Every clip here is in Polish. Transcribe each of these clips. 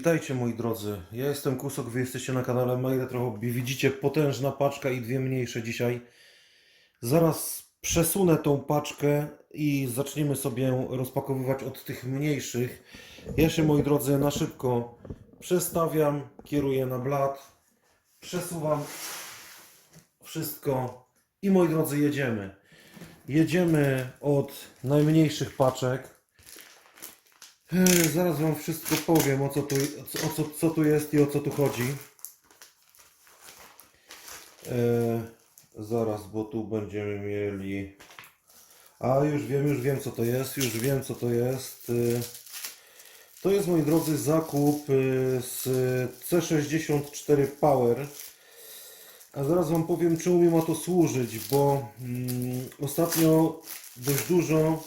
Witajcie moi drodzy, ja jestem Kusok, wy jesteście na kanale My Retro Hobby. Widzicie potężna paczka i dwie mniejsze dzisiaj. Zaraz przesunę tą paczkę i zaczniemy sobie rozpakowywać od tych mniejszych. Ja się moi drodzy na szybko przestawiam, kieruję na blat, przesuwam wszystko i moi drodzy jedziemy. Jedziemy od najmniejszych paczek. Zaraz Wam wszystko powiem, o co tu, o co, co tu jest i o co tu chodzi. Zaraz, bo tu będziemy mieli... A, już wiem, już wiem co to jest, już wiem co to jest. To jest, moi drodzy, zakup e, z C64 Power. A zaraz Wam powiem, czemu mi ma to służyć, bo mm, ostatnio dość dużo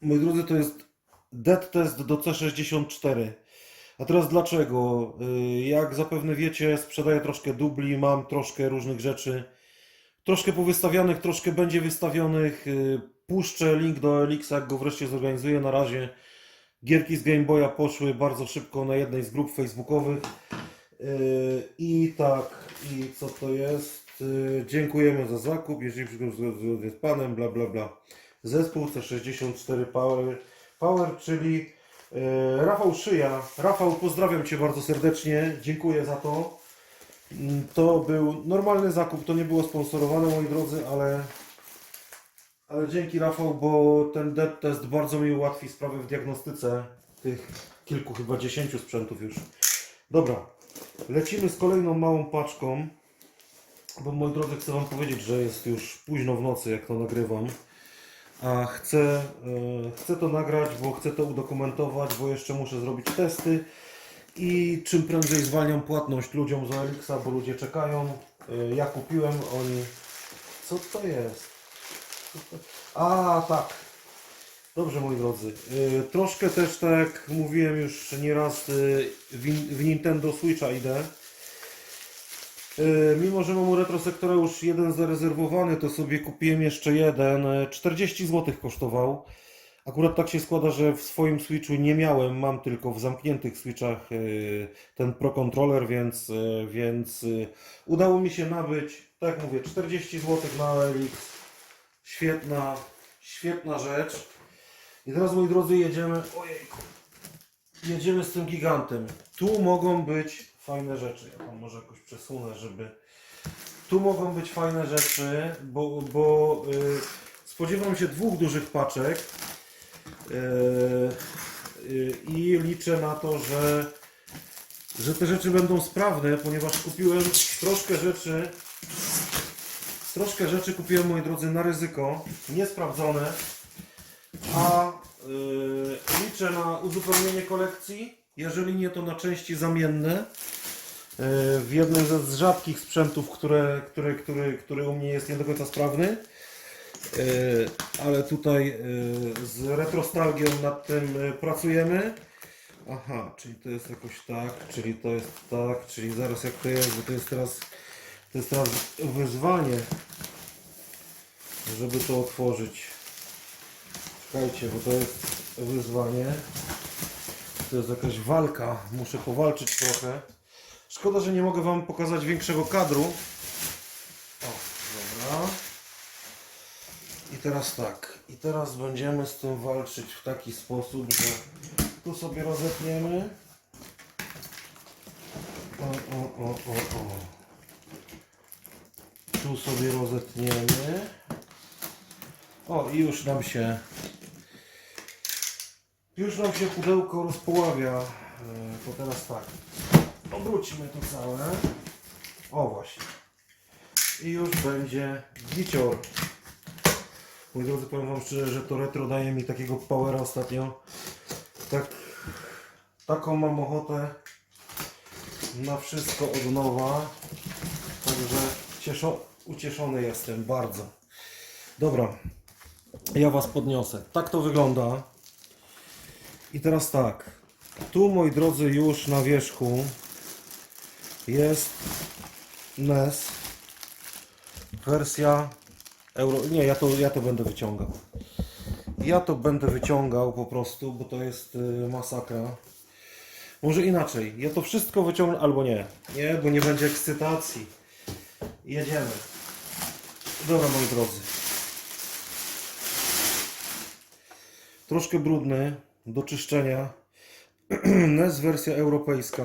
Moi drodzy, to jest dead test do C64. A teraz dlaczego? Y, Jak zapewne wiecie, sprzedaję troszkę dubli, mam troszkę różnych rzeczy. Troszkę powystawianych, troszkę będzie wystawionych. Y, Puszczę link do Elixa, jak go wreszcie zorganizuję. Na razie gierki z Game Boya poszły bardzo szybko na jednej z grup facebookowych. Y, I tak, i co to jest? Dziękujemy za zakup, jeżeli zgodnie z panem, bla bla bla. Zespół C64 Power, Power czyli e, Rafał Szyja. Rafał, pozdrawiam Cię bardzo serdecznie, dziękuję za to. Mm, To był normalny zakup, to nie było sponsorowane, moi drodzy, ale, ale dzięki Rafał, bo ten dead test bardzo mi ułatwi sprawę w diagnostyce tych kilku, chyba dziesięciu sprzętów już. Dobra, lecimy z kolejną małą paczką, bo moi drodzy, chcę Wam powiedzieć, że jest już późno w nocy, jak to nagrywam. A chcę, e, chcę to nagrać, bo chcę to udokumentować, bo jeszcze muszę zrobić testy i czym prędzej zwalniam płatność ludziom z Elixa, bo ludzie czekają. E, Ja kupiłem, oni... Co to jest? A, tak. Dobrze, moi drodzy. E, Troszkę też, tak jak mówiłem już nieraz, w Nintendo Switcha idę. E, Mimo, że mam u Retrosektora już jeden zarezerwowany, to sobie kupiłem jeszcze jeden. E, 40 zł kosztował. Akurat tak się składa, że w swoim Switchu nie miałem, mam tylko w zamkniętych Switchach e, ten Pro Controller, więc, e, więc e, udało mi się nabyć, tak jak mówię, 40 zł na Elix. Świetna, świetna rzecz. I teraz, moi drodzy, jedziemy. Ojejku. Jedziemy z tym gigantem. Tu mogą być fajne rzeczy. Ja tam może jakoś przesunę, żeby. Tu mogą być fajne rzeczy, bo, bo y, spodziewam się dwóch dużych paczek. Y, y, I liczę na to, że, że te rzeczy będą sprawne, ponieważ kupiłem troszkę rzeczy. Troszkę rzeczy kupiłem, moi drodzy, na ryzyko, niesprawdzone, a liczę na uzupełnienie kolekcji, jeżeli nie to na części zamienne. Y, w jednym ze z rzadkich sprzętów, które, który, który, który u mnie jest nie do końca sprawny. Y, ale tutaj y, z retrostalgią nad tym pracujemy. Aha, czyli to jest jakoś tak, czyli to jest tak, czyli zaraz jak to jest, bo to jest teraz, to jest teraz wyzwanie, żeby to otworzyć. Czekajcie, bo to jest wyzwanie. To jest jakaś walka. Muszę powalczyć trochę. Szkoda, że nie mogę Wam pokazać większego kadru. O, dobra. I teraz tak. I teraz będziemy z tym walczyć w taki sposób, że tu sobie rozetniemy. O, o, o, o, o. Tu sobie rozetniemy. O, i już nam się już nam się pudełko rozpoławia. E, To teraz tak. Obróćmy to całe. O właśnie. I już będzie gicior. Moi drodzy, powiem Wam szczerze, że to retro daje mi takiego powera ostatnio. Tak, taką mam ochotę na wszystko od nowa. Także cieszo, ucieszony jestem bardzo. Dobra, ja Was podniosę. Tak to wygląda. I teraz tak. Tu, moi drodzy, już na wierzchu jest NES. Wersja Euro. Nie, ja to, ja to będę wyciągał. Ja to będę wyciągał po prostu, bo to jest y, masakra. Może inaczej. Ja to wszystko wyciągnę albo nie. Nie, bo nie będzie ekscytacji. Jedziemy. Dobra, moi drodzy. Troszkę brudny do czyszczenia. NES wersja europejska.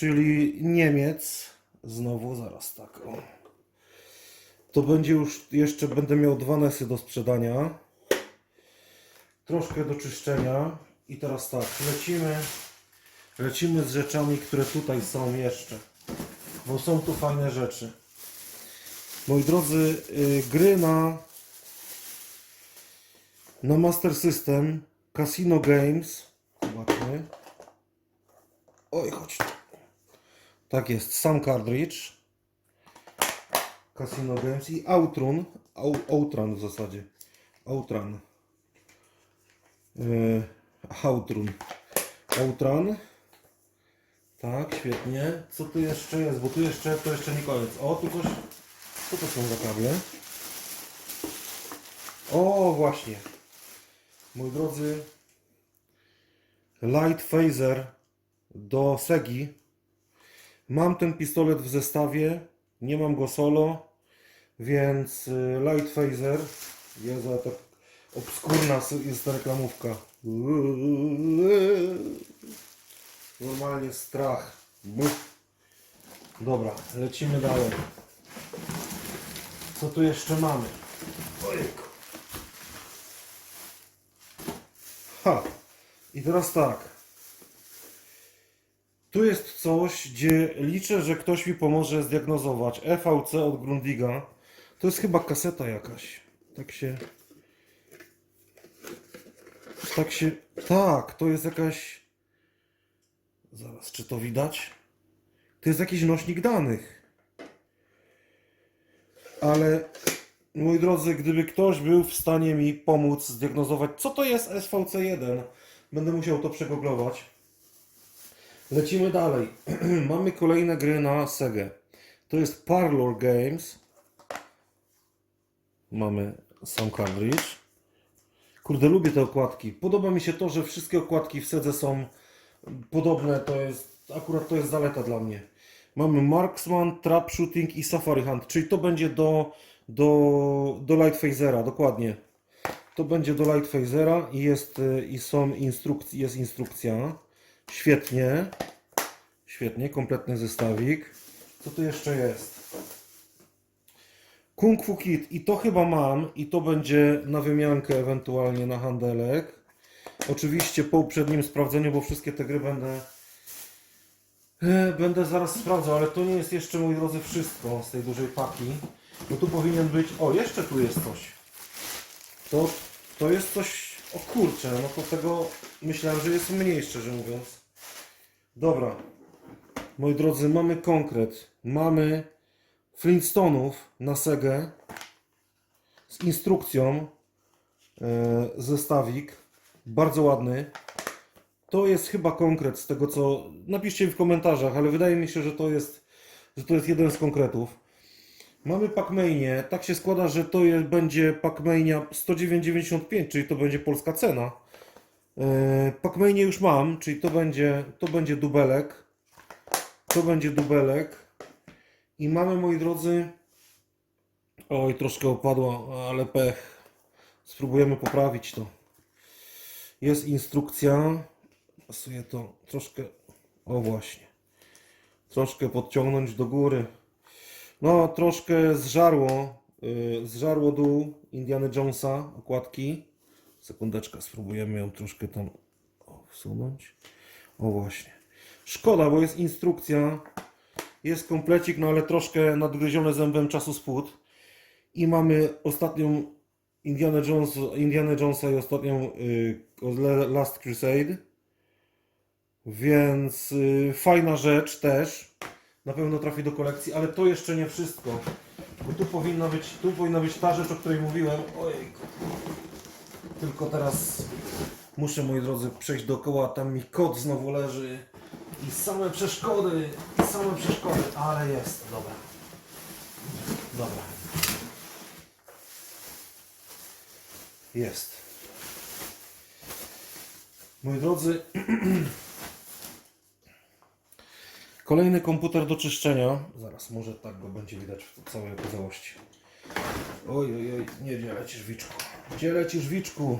Czyli Niemiec. Znowu, zaraz tak. O. To będzie już, jeszcze będę miał dwa NESy do sprzedania. Troszkę do czyszczenia. I teraz tak, lecimy. Lecimy z rzeczami, które tutaj są jeszcze. Bo są tu fajne rzeczy. Moi drodzy, y, gry na na Master System Casino Games. Zobaczmy. Oj, chodź. Tak jest, sam cartridge. Casino Games i Outrun. Au, Outrun w zasadzie. Outrun. Yy, Outrun. Outrun. Tak, świetnie. Co tu jeszcze jest? Bo tu jeszcze, to jeszcze nie koniec. O, tu coś. Co to są za kable? O, właśnie. Moi drodzy, Light Phaser do Segi. Mam ten pistolet w zestawie, nie mam go solo, więc y, Light Phaser, Jezu, tak obskurna jest ta reklamówka. Normalnie strach. Dobra, lecimy dalej. Co tu jeszcze mamy? Ojejku. Ha. I teraz tak. Tu jest coś, gdzie liczę, że ktoś mi pomoże zdiagnozować. EVC od Grundiga. To jest chyba kaseta jakaś. Tak się. Tak się. Tak, to jest jakaś. Zaraz, czy to widać? To jest jakiś nośnik danych. Ale Moi drodzy, gdyby ktoś był w stanie mi pomóc zdiagnozować, co to jest SVC1, będę musiał to przegooglować. Lecimy dalej. Mamy kolejne gry na Sega. To jest Parlor Games. Mamy sam cartridge. Kurde, lubię te okładki. Podoba mi się to, że wszystkie okładki w Sedze są podobne. To jest, akurat to jest zaleta dla mnie. Mamy Marksman, Trap Shooting i Safari Hunt, czyli to będzie do, do, do Light Phasera, dokładnie. To będzie do Light Phasera i jest, y, i są instrukcje, jest instrukcja. Świetnie. Świetnie, kompletny zestawik. Co tu jeszcze jest? Kung Fu Kit i to chyba mam i to będzie na wymiankę ewentualnie na handelek. Oczywiście po uprzednim sprawdzeniu, bo wszystkie te gry będę E, Będę zaraz sprawdzał, ale to nie jest jeszcze, moi drodzy, wszystko z tej dużej paki. Bo tu powinien być... O, jeszcze tu jest coś. To, to jest coś... O kurczę, no to tego myślałem, że jest mniej, szczerze mówiąc. Dobra. Moi drodzy, mamy konkret. Mamy Flintstone'ów na Segę z instrukcją. E, zestawik. Bardzo ładny. To jest chyba konkret z tego co. Napiszcie w komentarzach, ale wydaje mi się, że to jest, że to jest jeden z konkretów. Mamy Pacmanie. Tak się składa, że to jest, będzie Pacmania 109,95, czyli to będzie polska cena. Yy, Pacmanie już mam, czyli to będzie, to będzie dubelek. To będzie dubelek. I mamy, moi drodzy. Oj, troszkę opadła, ale pech. Spróbujemy poprawić to. Jest instrukcja. Pasuje to troszkę. O właśnie. Troszkę podciągnąć do góry. No, troszkę zżarło. Yy, zżarło dół Indiana Jonesa okładki. Sekundeczkę, spróbujemy ją troszkę tam wsunąć. O właśnie. Szkoda, bo jest instrukcja. Jest komplecik, no ale troszkę nadgryzione zębem czasu spód. I mamy ostatnią Indiana, Jones, Indiana Jonesa i ostatnią y, Last Crusade. Więc y, fajna rzecz też. Na pewno trafi do kolekcji, ale to jeszcze nie wszystko. Bo tu powinna być, tu powinna być ta rzecz, o której mówiłem. Ojejku. Tylko teraz muszę, moi drodzy, przejść dookoła. Tam mi kot znowu leży. I same przeszkody, i same przeszkody, ale jest, dobra. Dobra. Moi drodzy, kolejny komputer do czyszczenia. Zaraz, może tak go będzie widać w całej okazałości. Oj, oj, oj, nie, gdzie lecisz, Wiczku? Gdzie lecisz, Wiczku?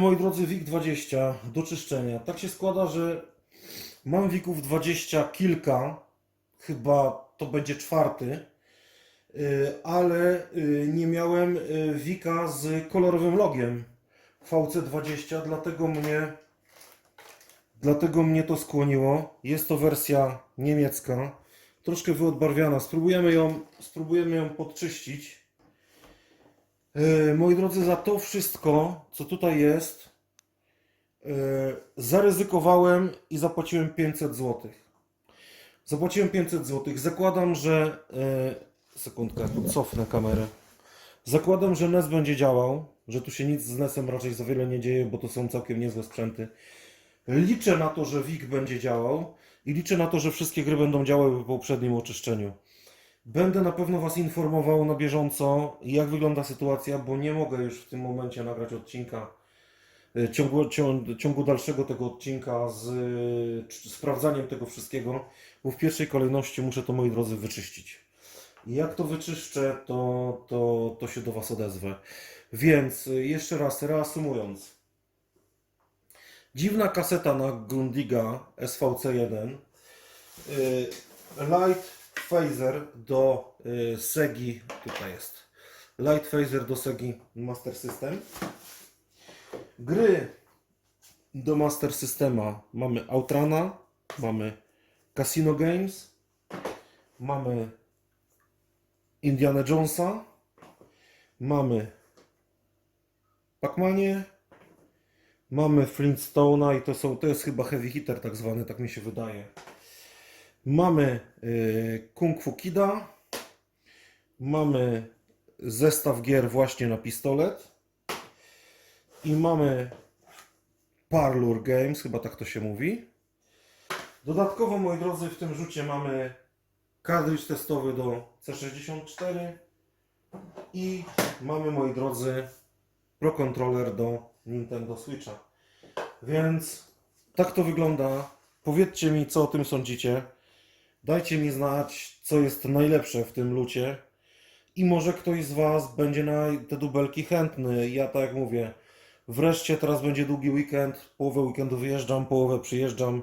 Moi drodzy, WIG 20 do czyszczenia. Tak się składa, że mam WIGów 20 kilka, chyba to będzie czwarty, y, ale y, nie miałem y, Wika z kolorowym logiem VC20, dlatego mnie, dlatego mnie to skłoniło. Jest to wersja niemiecka, troszkę wyodbarwiana. Spróbujemy ją, spróbujemy ją podczyścić. E, Moi drodzy, za to wszystko, co tutaj jest, e, zaryzykowałem i zapłaciłem 500 zł. Zapłaciłem 500 zł. Zakładam, że. e, Sekundkę, cofnę kamerę. Zakładam, że NES będzie działał, że tu się nic z NES-em raczej za wiele nie dzieje, bo to są całkiem niezłe sprzęty. Liczę na to, że WIG będzie działał i liczę na to, że wszystkie gry będą działały po poprzednim oczyszczeniu. Będę na pewno Was informował na bieżąco, jak wygląda sytuacja, bo nie mogę już w tym momencie nagrać odcinka, y, ciągu, cią- ciągu dalszego tego odcinka z y, c- sprawdzaniem tego wszystkiego, bo w pierwszej kolejności muszę to, moi drodzy, wyczyścić. Jak to wyczyszczę, to, to, to się do Was odezwę. Więc y, jeszcze raz, reasumując. Dziwna kaseta na Grundiga SVC1. y, Light Phaser do y, Segi, tutaj jest. Light Phaser do Segi Master System. Gry do Master Systema mamy Outrana, mamy Casino Games, mamy Indiana Jonesa, mamy Pac-Manie, mamy Flintstone'a i to, są, to jest chyba Heavy Hitter tak zwany, tak mi się wydaje. Mamy y, Kung Fu Kida. Mamy zestaw gier właśnie na pistolet. I mamy Parlor Games, chyba tak to się mówi. Dodatkowo, moi drodzy, w tym rzucie mamy kartridż testowy do C64 i mamy, moi drodzy, Pro Controller do Nintendo Switcha. Więc tak to wygląda. Powiedzcie mi, co o tym sądzicie. Dajcie mi znać, co jest najlepsze w tym lucie. I może ktoś z Was będzie na te dubelki chętny. Ja tak jak mówię, wreszcie teraz będzie długi weekend. Połowę weekendu wyjeżdżam, połowę przyjeżdżam.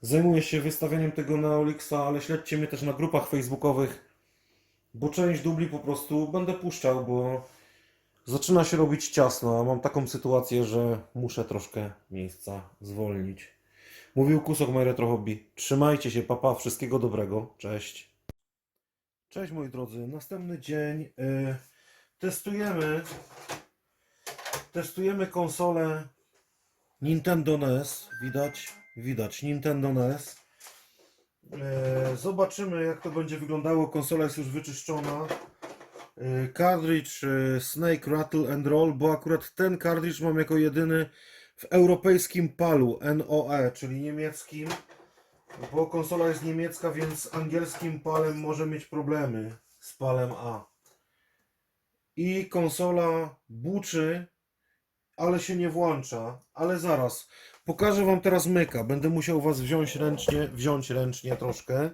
Zajmuję się wystawianiem tego na Olixa, ale śledźcie mnie też na grupach facebookowych, bo część dubli po prostu będę puszczał, bo zaczyna się robić ciasno, a mam taką sytuację, że muszę troszkę miejsca zwolnić. Mówił Kusok My Retro Hobby. Trzymajcie się, papa, wszystkiego dobrego. Cześć. Cześć moi drodzy. Następny dzień. y, testujemy testujemy konsolę Nintendo NES. Widać, widać Nintendo NES. Y, zobaczymy jak to będzie wyglądało. Konsola jest już wyczyszczona. Y, Cartridge y, Snake Rattle and Roll, bo akurat ten cartridge mam jako jedyny w europejskim palu NOE, czyli niemieckim, bo konsola jest niemiecka, więc z angielskim palem może mieć problemy z palem A. I konsola buczy, ale się nie włącza. Ale zaraz, pokażę Wam teraz myka. Będę musiał Was wziąć ręcznie, wziąć ręcznie troszkę.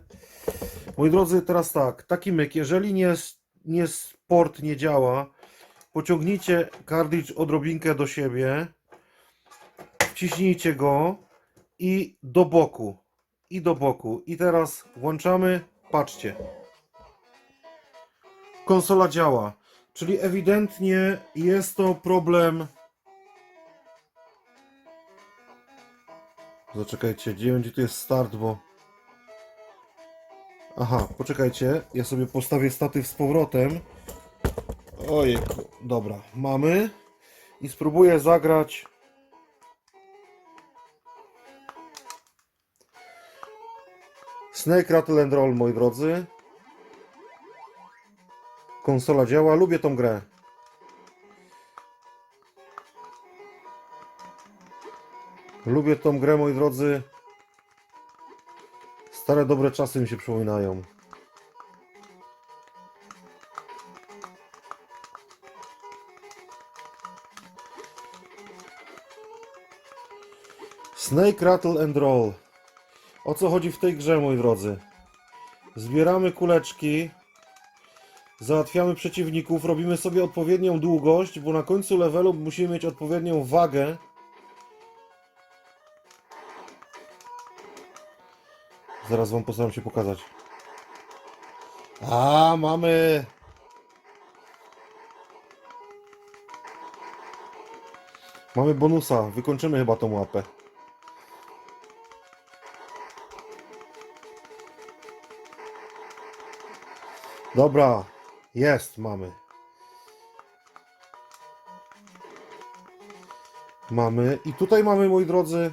Moi drodzy, teraz tak, taki myk, jeżeli nie, nie nie działa, pociągnijcie cartridge odrobinkę do siebie, wciśnijcie go i do boku. I do boku. I teraz włączamy. Patrzcie. Konsola działa. Czyli ewidentnie jest to problem. Zaczekajcie, gdzie będzie tu jest start, bo. Aha, poczekajcie. Ja sobie postawię statyw z powrotem. Ojej, dobra, mamy. I spróbuję zagrać Snake Rattle and Roll, moi drodzy. Konsola działa, lubię tą grę. Lubię tą grę, moi drodzy. Stare dobre czasy mi się przypominają. Snake Rattle and Roll. O co chodzi w tej grze, moi drodzy? Zbieramy kuleczki, załatwiamy przeciwników, robimy sobie odpowiednią długość, bo na końcu levelu musimy mieć odpowiednią wagę. Zaraz wam postaram się pokazać. A, mamy! Mamy bonusa, wykończymy chyba tą łapę. Dobra, jest, mamy. Mamy. I tutaj mamy, moi drodzy.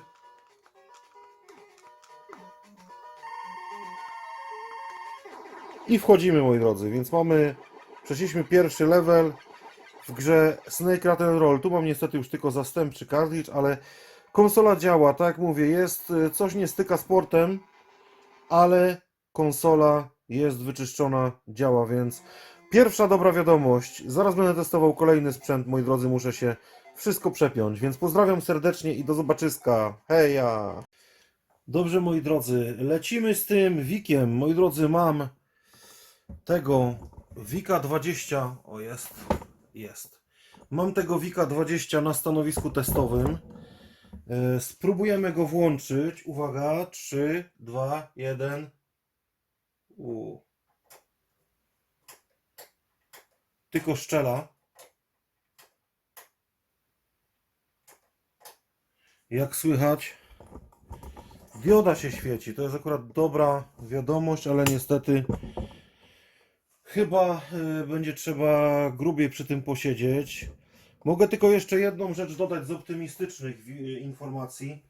I wchodzimy, moi drodzy, więc mamy. Przeszliśmy pierwszy level w grze Snake Rattle Roll. Tu mam niestety już tylko zastępczy cartridge, ale konsola działa, tak jak mówię, jest y, coś nie styka z portem, ale konsola jest wyczyszczona, działa, więc pierwsza dobra wiadomość. Zaraz będę testował kolejny sprzęt, moi drodzy, muszę się wszystko przepiąć, więc pozdrawiam serdecznie i do zobaczyska. Heja! Dobrze, moi drodzy, lecimy z tym Wikiem. Moi drodzy, mam tego Wika 20. O, jest, jest. Mam tego Wika 20 na stanowisku testowym. E, Spróbujemy go włączyć. Uwaga, 3, 2, 1. U. Tylko szczela. Jak słychać, dioda się świeci. To jest akurat dobra wiadomość, ale niestety chyba y, będzie trzeba grubiej przy tym posiedzieć. Mogę tylko jeszcze jedną rzecz dodać z optymistycznych wi- informacji.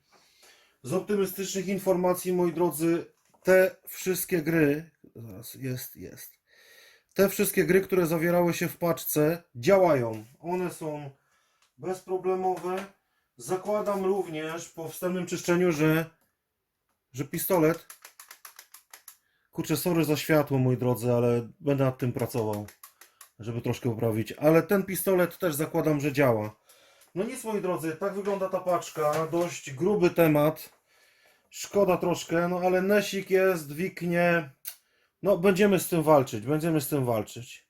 Z optymistycznych informacji, moi drodzy, te wszystkie gry, zaraz jest, jest. Te wszystkie gry, które zawierały się w paczce, działają. One są bezproblemowe. Zakładam również po wstępnym czyszczeniu, że, że pistolet. Kurczę, sorry za światło, moi drodzy, ale będę nad tym pracował, żeby troszkę poprawić. Ale ten pistolet też zakładam, że działa. No nic, moi drodzy, tak wygląda ta paczka. Dość gruby temat. Szkoda troszkę, no ale Nesik jest, wiknie. No, będziemy z tym walczyć, będziemy z tym walczyć.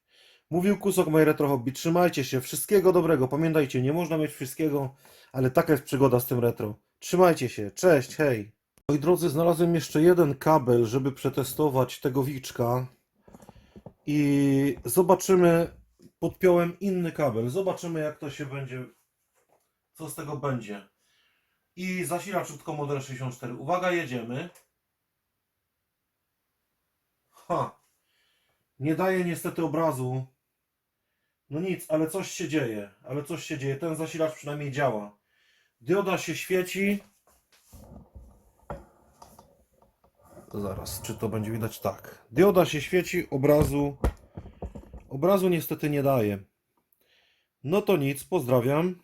Mówił Kusok My Retro Hobby, trzymajcie się, wszystkiego dobrego. Pamiętajcie, nie można mieć wszystkiego, ale taka jest przygoda z tym retro. Trzymajcie się, cześć, hej. Moi drodzy, znalazłem jeszcze jeden kabel, żeby przetestować tego wiczka. I zobaczymy, podpiąłem inny kabel, zobaczymy jak to się będzie, co z tego będzie. I zasilacz od Commodore 64. Uwaga, jedziemy. Ha. Nie daje niestety obrazu. No nic, ale coś się dzieje. Ale coś się dzieje. Ten zasilacz przynajmniej działa. Dioda się świeci. Zaraz, czy to będzie widać? Tak. Dioda się świeci, obrazu. Obrazu niestety nie daje. No to nic, pozdrawiam.